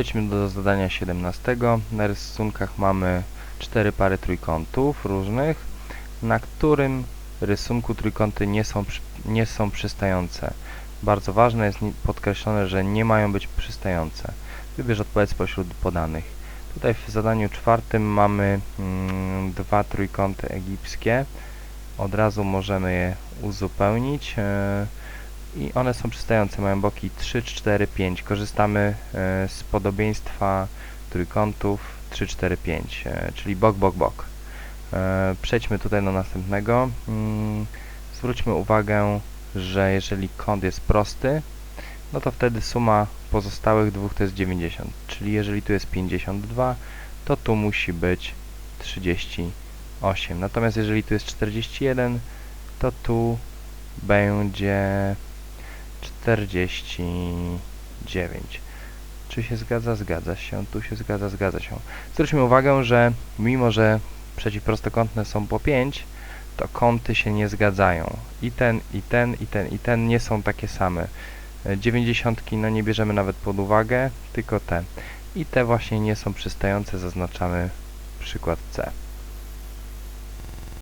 Przejdźmy do zadania 17. Na rysunkach mamy cztery pary trójkątów różnych, na którym rysunku trójkąty nie są, nie są przystające. Bardzo ważne jest podkreślone, że nie mają być przystające. Wybierz odpowiedź spośród podanych. Tutaj w zadaniu czwartym mamy mm, dwa trójkąty egipskie. Od razu możemy je uzupełnić. e, i one są przystające, mają boki 3, 4, 5. Korzystamy e, z podobieństwa trójkątów 3, 4, 5, e, czyli bok, bok, bok. E, Przejdźmy tutaj do następnego. Mm, Zwróćmy uwagę, że jeżeli kąt jest prosty, no to wtedy suma pozostałych dwóch to jest 90. Czyli jeżeli tu jest 52, to tu musi być 38. Natomiast jeżeli tu jest 41, to tu będzie 49. Czy się zgadza? Zgadza się. Tu się zgadza? Zgadza się. Zwróćmy uwagę, że mimo, że przeciwprostokątne są po 5, to kąty się nie zgadzają. I ten, i ten, i ten, i ten nie są takie same. E, 90 no nie bierzemy nawet pod uwagę, tylko te. I te właśnie nie są przystające, zaznaczamy przykład C.